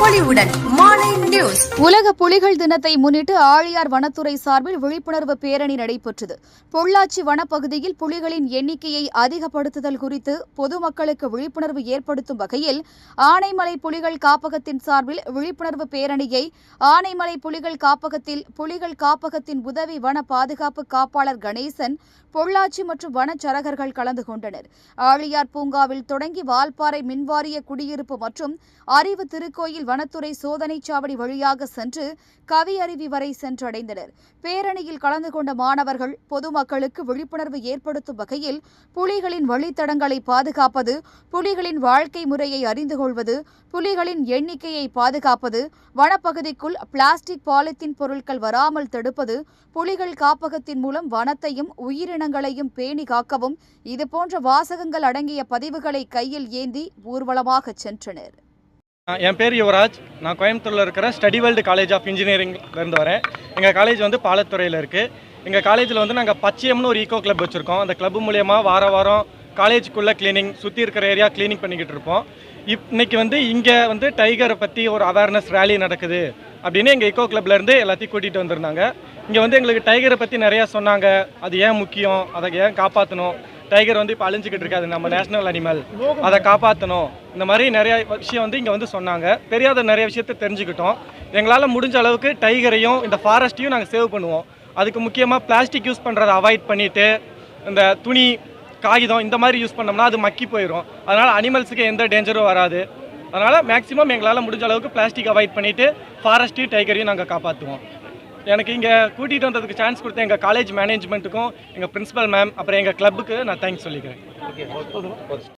பொலிவுடன் morning news. உலக புலிகள் தினத்தை முன்னிட்டு ஆழியார் வனத்துறை சார்பில் விழிப்புணர்வு பேரணி நடைபெற்றது. பொள்ளாச்சி வனப்பகுதியில் புலிகளின் எண்ணிக்கையை அதிகப்படுத்துதல் குறித்து பொதுமக்களுக்கு விழிப்புணர்வு ஏற்படுத்தும் வகையில் ஆனைமலை புலிகள் காப்பகத்தின் சார்பில் விழிப்புணர்வு பேரணியை ஆனைமலை புலிகள் காப்பகத்தில் புலிகள் காப்பகத்தின் உதவி வன பாதுகாப்பு காப்பாளர் கணேசன் பொள்ளாச்சி மற்றும் வனச்சரகர்கள் கலந்து கொண்டனர். ஆழியார் பூங்காவில் தொடங்கி வால்பாறை மின்வாரிய குடியிருப்பு மற்றும் அறிவு திருக்கோயில் வனத்துறை சோதனைச் சாவடி வழியாக சென்று கவி அருவி வரை சென்றடைந்தனர். பேரணியில் கலந்து கொண்ட மாணவர்கள் பொதுமக்களுக்கு விழிப்புணர்வு ஏற்படுத்தும் வகையில் புலிகளின் வழித்தடங்களை பாதுகாப்பது புலிகளின் வாழ்க்கை முறையை அறிந்து கொள்வது புலிகளின் எண்ணிக்கையை பாதுகாப்பது வனப்பகுதிக்குள் பிளாஸ்டிக் பாலித்தீன் பொருட்கள் வராமல் தடுப்பது புலிகள் காப்பகத்தின் மூலம் வனத்தையும் உயிரினங்களையும் பேணி காக்கவும் இதுபோன்ற வாசகங்கள் அடங்கிய பதிவுகளை கையில் ஏந்தி ஊர்வலமாகச் சென்றனர். என் பேர் யுவராஜ். நான் கோயம்புத்தூரில் இருக்கிற ஸ்டடி வேர்ல்டு காலேஜ் ஆஃப் இன்ஜினியரிங்லேருந்து வரேன். எங்கள் காலேஜ் வந்து பாலத்துறையில் இருக்குது எங்கள் காலேஜில் வந்து நாங்கள் பச்சையம்னு ஒரு ஈகோ கிளப் வச்சுருக்கோம். அந்த கிளப் மூலயமா வார வாரம் காலேஜுக்குள்ளே க்ளீனிங் சுற்றி இருக்கிற ஏரியா க்ளீனிங் பண்ணிக்கிட்டு இருப்போம். இப் இன்னைக்கு வந்து இங்கே வந்து டைகரை பற்றி ஒரு அவேர்னஸ் ரேலி நடக்குது அப்படின்னு எங்கள் ஈகோ கிளப்லேருந்து எல்லாத்தையும் கூட்டிகிட்டு வந்திருந்தாங்க. இங்கே வந்து எங்களுக்கு டைகரை பற்றி நிறையா சொன்னாங்க. அது ஏன் முக்கியம்? அதை ஏன் காப்பாற்றணும் டைகர் வந்து இப்போ அழிஞ்சிக்கிட்டு இருக்காது நம்ம நேஷனல் அனிமல் அதை காப்பாற்றணும் இந்த மாதிரி நிறைய விஷயம் வந்து இங்கே வந்து சொன்னாங்க. தெரியாத நிறைய விஷயத்த தெரிஞ்சுக்கிட்டோம். எங்களால் முடிஞ்ச அளவுக்கு டைகரையும் இந்த ஃபாரஸ்ட்டையும் நாங்கள் சேவ் பண்ணுவோம். அதுக்கு முக்கியமாக பிளாஸ்டிக் யூஸ் பண்ணுறதை அவாய்ட் பண்ணிவிட்டு இந்த துணி காகிதம் இந்த மாதிரி யூஸ் பண்ணோம்னா அது மக்கி போயிடும் அதனால் அனிமல்ஸுக்கு எந்த டேஞ்சரும் வராது. அதனால் மேக்ஸிமம் எங்களால் முடிஞ்ச அளவுக்கு பிளாஸ்டிக் அவாய்ட் பண்ணிவிட்டு ஃபாரஸ்ட்டையும் டைகரையும் நாங்கள் காப்பாற்றுவோம் எனக்கு இங்கே கூட்டிகிட்டு வந்ததுக்கு சான்ஸ் கொடுத்த எங்கள் காலேஜ் மேனேஜ்மெண்ட்டுக்கும் எங்கள் பிரின்ஸிபல் மேம் அப்புறம் எங்கள் கிளப்புக்கு நான் தேங்க்ஸ் சொல்லிக்கிறேன்.